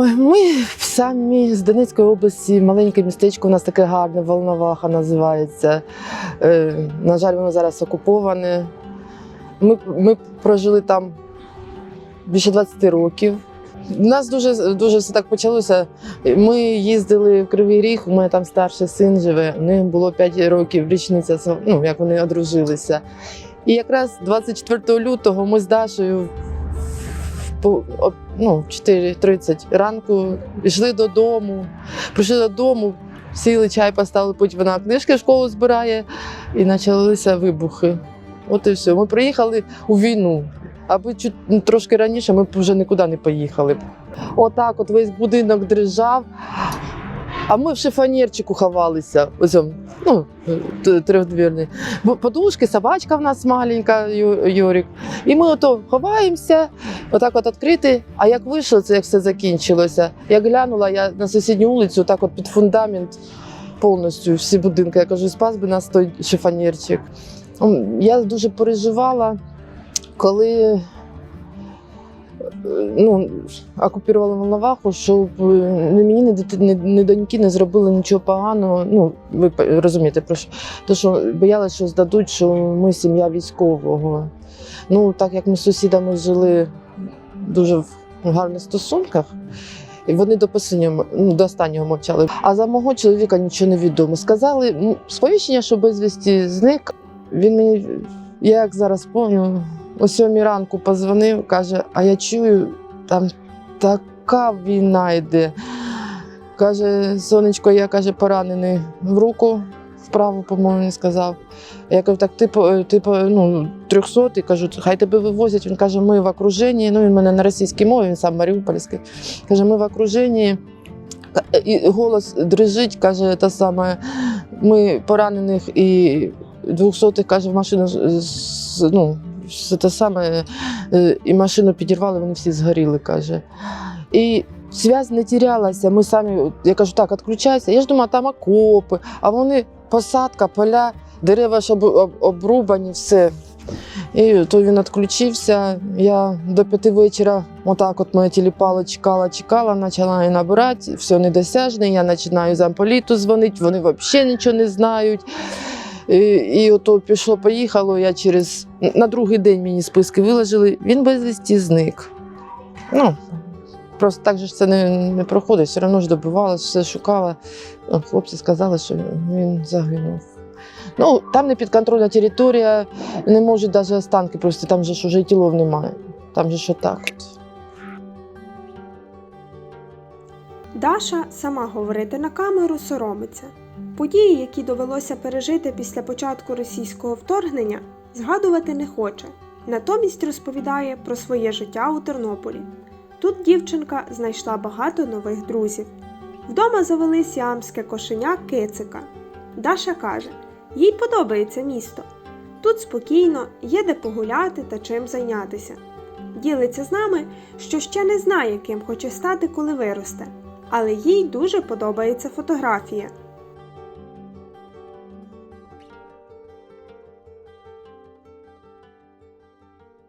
Ми самі з Донецької області, маленьке містечко, у нас таке гарне, Волноваха називається. Е, на жаль, воно зараз окуповане. Ми, ми прожили там більше 20 років. У нас дуже, дуже все так почалося. Ми їздили в Кривий Ріг, у мене там старший син живе, у них було 5 років річниця, ну, як вони одружилися. І якраз 24 лютого ми з о- ну, 4.30 ранку йшли додому, прийшли додому, сіли чай поставили, потім вона книжки в школу збирає і почалися вибухи. От і все. Ми приїхали у війну. Аби чуть ну, трошки раніше ми б вже нікуди не поїхали. Отак, от весь будинок дрижав. А ми в шифонірчику ховалися. Ось, ну, трьохдвірний. Подушки, собачка в нас маленька, Ю- Юрик. І ми ото ховаємося, отак от відкрити. А як вийшло, це як все закінчилося. Я глянула, я на сусідню вулицю, так от під фундамент повністю всі будинки. Я кажу, спас би нас той шифонірчик. Я дуже переживала, коли ну, окупували Волноваху, щоб е, ні мені, ні, дити- ні, ні доньки не зробили нічого поганого. Ну, ви розумієте, про що. То, що боялися, що здадуть, що ми сім'я військового. Ну, так як ми з сусідами жили дуже в гарних стосунках, і вони до останнього, ну, до останнього мовчали. А за мого чоловіка нічого не відомо. Сказали, сповіщення, що безвісті зник. Він мені, я як зараз пам'ятаю, о сьомій ранку позвонив, каже: а я чую, там така війна йде. Каже, сонечко, я каже, поранений в руку, вправо, по-моєму, сказав. Я кажу, так ти, ти по- ну, 300, і кажу, хай тебе вивозять. Він каже, ми в окруженні. Ну, він мене на російській мові, він сам маріупольський. Каже, ми в окруженні. І голос дрижить, каже, те саме, ми поранених і 200 каже, в машину ну, все те саме, е, і машину підірвали, вони всі згоріли, каже. І зв'язь не тірялася. Ми самі, я кажу, так, відключайся. Я ж думала, там окопи, а вони посадка, поля, дерева ж об, об, обрубані, все. І то він відключився. Я до п'яти вечора, отак от моя тіліпала, чекала, чекала, почала її набирати, все недосяжне. Я починаю замполіту дзвонити, вони взагалі нічого не знають. І, і ото пішло, поїхало. Я через на другий день мені списки виложили. Він безвісті зник. Ну, просто так же ж це не, не проходить. Все одно ж добивалася, все шукала. Хлопці сказали, що він загинув. Ну, там не підконтрольна територія, не можуть навіть останки просто, там же ж уже тілов немає. Там же що так. Даша сама говорити на камеру соромиться. Події, які довелося пережити після початку російського вторгнення, згадувати не хоче. Натомість розповідає про своє життя у Тернополі. Тут дівчинка знайшла багато нових друзів. Вдома завели сіамське кошеня кицика. Даша каже, їй подобається місто. Тут спокійно, є де погуляти та чим зайнятися. Ділиться з нами, що ще не знає, ким хоче стати, коли виросте але їй дуже подобається фотографія.